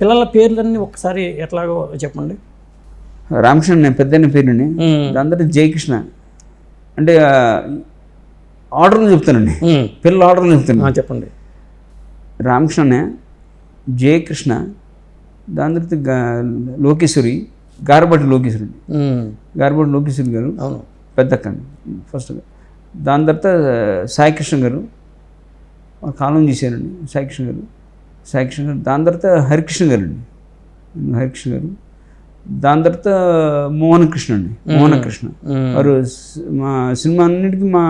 పిల్లల పేర్లన్నీ ఒకసారి ఎట్లాగో చెప్పండి. రామకృష్ణ నేను పెద్ద పేరుని. దాని తర్వాత జయకృష్ణ. అంటే ఆర్డర్లు చెప్తానండి. పిల్లల ఆర్డర్లు చెప్తాను. చెప్పండి. రామకృష్ణ జయకృష్ణ దాని తర్వాత లోకేశ్వరి గారబట్టి లోకేశ్వరి. గారబట్టి లోకేశ్వరి గారు అవును. పెద్దక్క ఫస్ట్ దాని తర్వాత సాయికృష్ణ గారు కాలం చేశారండి సాయికృష్ణ గారు. సాయికృష్ణ గారు దాని తర్వాత హరికృష్ణ గారు అండి. హరికృష్ణ గారు. దాని తర్వాత మోహన కృష్ణ అండి. మోహన కృష్ణ ఉమ్. వారు మా సినిమా అన్నిటికీ మా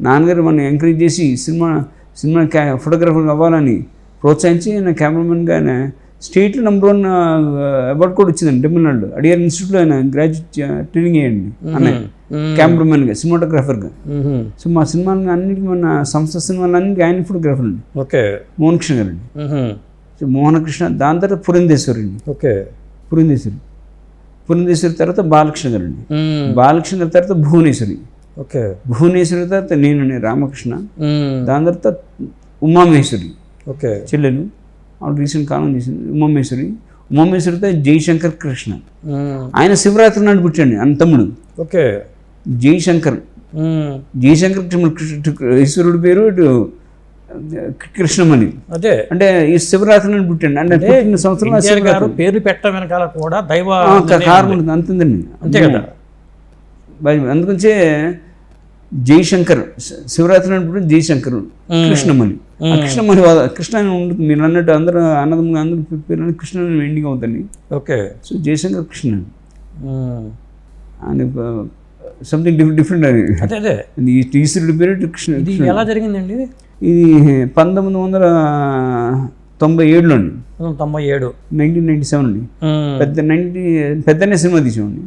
నాన్నగారు మనం ఎంకరేజ్ చేసి సినిమా సినిమా క్యా ఫోటోగ్రాఫర్ అవ్వాలని ప్రోత్సహించి ఆయన కెమెరామెన్గా ఆయన స్టేట్లో నెంబర్ వన్ అవార్డు కూడా వచ్చిందండి తమిళనాడు అడియార్ ఇన్స్టిట్యూట్లో ఆయన గ్రాడ్యుయేట్ ట్రైనింగ్ అయ్యండి అన్నయ్య. కెమెరామెన్గా సినిమాటోగ్రాఫర్గా ఉమ్. సో మా సినిమాలు అన్నిటికీ మన సంస్థ సినిమాలు అన్నిటికీ ఆయన ఫోటోగ్రాఫర్ అండి. ఓకే. మోహన్ కృష్ణ గారు అండి. సో మోహన కృష్ణ దాని తర్వాత పురంధేశ్వరి అండి. ఓకే. పురంధేశ్వరి. పురంధేశ్వరి తర్వాత బాలకృష్ణ గారు అండి. బాలకృష్ణ గారి తర్వాత భువనేశ్వరి. ఓకే. భువనేశ్వరి తర్వాత నేను రామకృష్ణ. దాని తర్వాత ఉమామహేశ్వరి. ఓకే. చెల్లెలు. ఆవిడ రీసెంట్ కాలం చేసింది ఉమామహేశ్వరి తర్వాత జయశంకర్ కృష్ణ. ఆయన శివరాత్రి నాడు పుట్టాడు అన్న తమ్ముడు. ఓకే. జయశంకర్. జయశంకర్ ఈశ్వరుడి పేరు ఇటు కృష్ణమణి. అదే. అంటే ఈ శివరాత్రి నాడు పుట్టాడు. అంటే పుట్టిన సంవత్సరం పేరు పెట్టడం వెనకాల కూడా దైవ కారణం అంతుందండి. అంతే కదా? బై- అందుకొంచే జయశంకర్ శివరాత్రి నాడు జయశంకర్ కృష్ణమణి. ఆ కృష్ణమణి వా- కృష్ణ ఉంటుంది మీరు అన్నట్టు అందరూ అన్నదమ్ములు అందరూ పేరు కృష్ణ ఎండింగ్ అవుతుంది ఓకే. సో జయశంకర్ కృష్ణ. అని సంథింగ్ డిఫరెంట్ డిఫరెంట్ అని అదే. అదే ఈశ్వరుడి పేరు కృష్ణ ఇది ఎలా జరిగిందండి ఇది? పంతొమ్మిది వందల తొంభై ఏడులో అండి. తొంభై ఏడు. నైన్టీన్ నైన్టీ సెవెన్ అండి. పెద్ద నైన్టీ పెద్దనే సినిమా తీసామండి.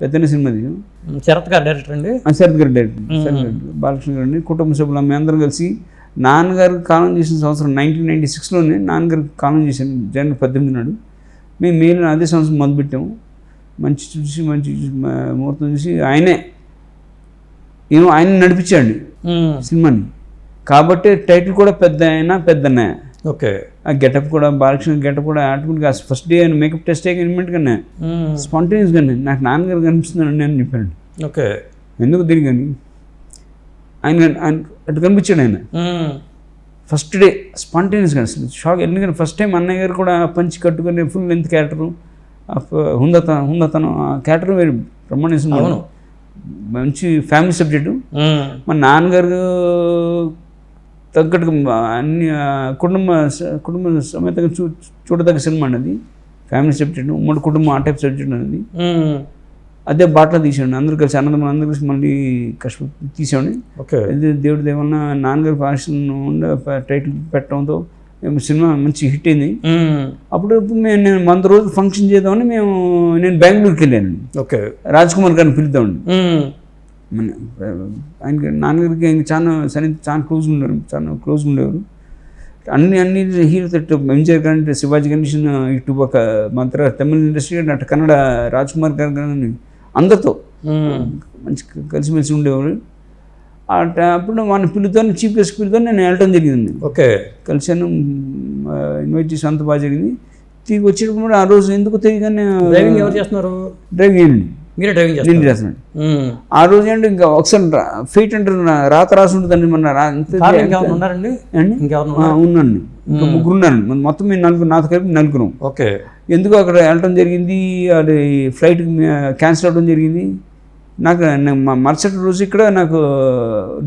పెద్దనే సినిమా తీసాం శరత్ గారు డైరెక్టర్ అండి? శరత్ గారు డైరెక్టర్ శరత్ గారు బాలకృష్ణ గారు అండి. కుటుంబ సభ్యులు మేము అందరం కలిసి నాన్నగారు కాలం చేసిన సంవత్సరం నైన్టీన్ నైన్టీ సిక్స్లోనే నాన్నగారు కాలం చేశాను జనవరి పద్దెనిమిది నాడు మేము మీరు అదే సంవత్సరం మొదలుపెట్టాము. మంచి చూసి మంచి ముహూర్తం చూసి ఆయనే ఏమో ఆయన నడిపించాడు. సినిమాని. కాబట్టి టైటిల్ కూడా పెద్ద అయినా పెద్దనే. ఓకే. ఆ గెటప్ కూడా బాలకృష్ణ గెటప్ కూడా ఆటోమేటిక్గా ఫస్ట్ డే మేకప్ టెస్ట్ ఇన్మెంట్గానే. స్పాంటేనియస్గానే నాకు నాన్నగారు కనిపిస్తున్నాడు నేను చెప్పాను ఓకే. ఎందుకు తిరిగాని ఆయన ఆయన అటు కనిపించాడు ఆయన. ఫస్ట్ డే స్పాంటేనియస్గా షాక్ ఎందుకంటే ఫస్ట్ టైం అన్నయ్య గారు కూడా పంచి కట్టుకుని ఫుల్ లెంత్ క్యారెక్టరు హుందత హుందతనం ఆ క్యారెక్టర్ వేరు బ్రహ్మాండ సినిమా. మంచి ఫ్యామిలీ సబ్జెక్టు. మా నాన్నగారు తగ్గట్టుగా మా అన్ని కుటుంబ కుటుంబ సమేతంగా చూ చూడదగ్గ సినిమా అన్నది ఫ్యామిలీ సబ్జెక్ట్ ఉమ్మడి కుటుంబం ఆ టైప్ సబ్జెక్ట్ అన్నది ఉమ్. అదే బాటలో తీసాడు అందరూ కలిసి అన్నదమ్ములు అందరూ కలిసి మళ్ళీ కష్టపడి తీసామని ఓకే. ఇది దేవుడి దేవన్న నాన్నగారి ప- టైటిల్ పెట్టడంతో సినిమా మంచి హిట్ అయింది. అప్పుడు మేము నేను వంద రోజులు ఫంక్షన్ చేద్దామని మేము నేను బెంగళూరుకి వెళ్ళాను ఓకే. రాజ్ కుమార్ గారిని పిలుద్దామండి. మన ఆయనకి నాన్నగారికి ఆయన చాలా సరి చాలా క్లోజ్ ఉండేవారు చాలా క్లోజ్ ఉండేవారు. అన్ని అన్ని హీరో ఎంజీఆర్ గారు అంటే శివాజీ గణేషన్ ఇటు ఒక మంత్ర తమిళ ఇండస్ట్రీ అటు కన్నడ రాజ్ కుమార్ గారు కానీ అందరితో. మంచి కలిసిమెలిసి ట- అప్పుడు మన పిల్లతో చీఫ్ గెస్ట్ పిల్లతో నేను వెళ్ళటం జరిగింది. ఓకే. కలిసాను ఇన్వైట్ చేసి అంత బాగా జరిగింది. తిరిగి వచ్చేటప్పుడు ఆ రోజు ఎందుకు తెలియగానే డ్రైవింగ్ ఎవరు చేస్తున్నారు? డ్రైవ్ చేయండి మీరే డ్రైవింగ్ నేను చేస్తున్నాను ఉమ్. ఆ రోజు ఏంటి ఇంకా ఒకసారి ఫెయిట్ అంటారు రాత రాసి ఉంటుందండి మన ఉన్నారండి? ఉన్నాను ఇంకా ముగ్గురు ఉన్నాను మొత్తం మేము నలుగురు నాతో కలిపి నలుగురం. ఓకే. ఎందుకు అక్కడ వెళ్ళటం జరిగింది అది ఫ్లైట్ క్యాన్సిల్ అవ్వడం జరిగింది. నాకు మరుసటి రోజు ఇక్కడ నాకు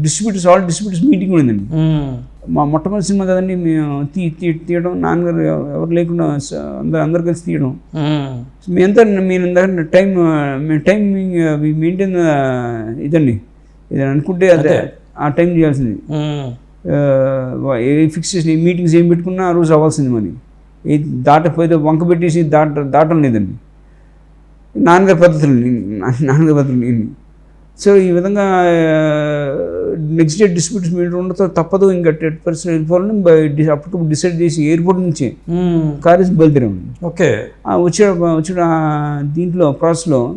డిస్ట్రిబ్యూటర్స్ ఆల్ డిస్ట్రిబ్యూటర్స్ మీటింగ్ ఉండిందండి. మా మొట్టమొదటి సినిమా కదండి మేము తీ తీ- తీయడం. నాన్నగారు ఎవ- ఎవరు లేకుండా అందరు అందరు కలిసి తీయడం. ఉమ్. మీ ఎంత మీరు ఇందాక టైం మేము టైం మెయింటైన్ ఇదండి. ఇది అనుకుంటే అదే ఆ టైం చేయాల్సింది. ఏ ఫిక్స్ చేసిన ఈ మీటింగ్స్ ఏం పెట్టుకున్నా ఆ రోజు అవ్వాల్సింది మరి ఏ దాటకపోతే వంక పెట్టేసి దాట దాటం లేదండి. నాన్నగారి పద్ధతులు నాన్నగారి పద్ధతులు సో ఈ విధంగా నెక్స్ట్ డే డిస్ప్యూట్స్ మీటర్ ఉండతో తప్పదు. ఇంకా టెట్ పర్సెంట్ వెళ్ళిపోవాలని బై- డి- అప్పటికప్పుడు డిసైడ్ చేసి ఎయిర్పోర్ట్ నుంచి ఉమ్. కార్ వేసి బయలుదేరాము ఓకే. ఆ వచ్చే వచ్చే ఆ దీంట్లో ప్రాసెస్లో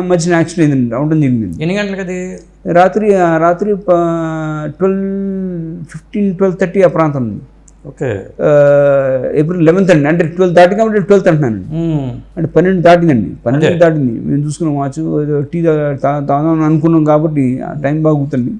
మధ్యన యాక్సిడెంట్ అయిందండి. అవడం జరిగింది ఎన్ని గంటలకు అది రాత్రి రాత్రి ట్వెల్వ్ ఫిఫ్టీన్ ట్వెల్వ్ థర్టీ ఆ ప్రాంతం. ఉంది ఓకే ఏప్రిల్ లెవెన్త్ అండి. అంటే ట్వెల్త్ దాటి కాబట్టి ట్వెల్త్ అంటున్నాను. అంటే పన్నెండు దాటిందండి. పన్నెండు దాటింది. మేము చూసుకున్నాం వాచ్ టీ తాగుదాం అనుకున్నాం కాబట్టి ఆ టైం బాగా గుర్తండి